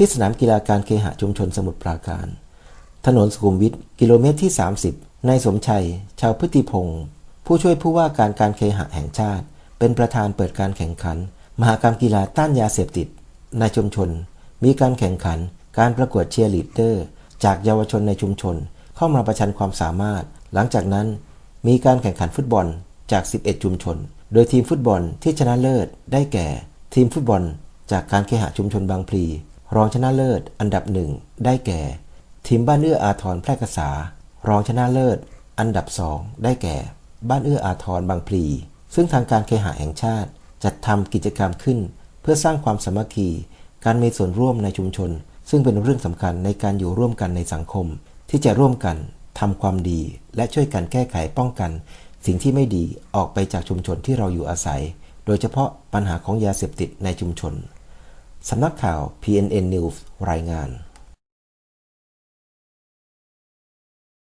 ที่สนามกีฬาการเคหะชุมชนสมุทรปราการ ถนนสุขุมวิทกิโลเมตรที่ 30นายสมชัย ชาวพฤติพงศ์ผู้ช่วยผู้ว่าการการเคหะแห่งชาติ เป็นประธานเปิดการแข่งขัน มหากรรมกีฬาต้านยาเสพติด ในชุมชน มีการแข่งขัน การประกวดเชียร์ลีดเดอร์ จากเยาวชนในชุมชน เข้ามาประชันความสามารถ หลังจากนั้น มีการแข่งขันฟุตบอลจาก 11 ชุมชน โดยทีมฟุตบอลที่ชนะเลิศได้แก่ ทีมฟุตบอล จากการเคหะชุมชนบางพลี รองชนะเลิศอันดับหนึ่งได้แก่ ทีมบ้านเอื้ออาทรแพร่กษารองชนะเลิศ อันดับสองได้แก่ บ้านเอื้ออาทรบางพลี ซึ่งทางการเคหะแห่งชาติ จัดทำกิจกรรมขึ้น เพื่อสร้างความสามัคคี การมีส่วนร่วมในชุมชน ซึ่งเป็นเรื่องสำคัญในการอยู่ร่วมกันในสังคม ที่จะร่วมกันทำความดี และช่วยกันแก้ไขป้องกัน สิ่งที่ไม่ดีออกไปจากชุมชนที่เราอยู่อาศัย โดยเฉพาะปัญหาของยาเสพติดในชุมชน สำนักข่าว PNN News รายงาน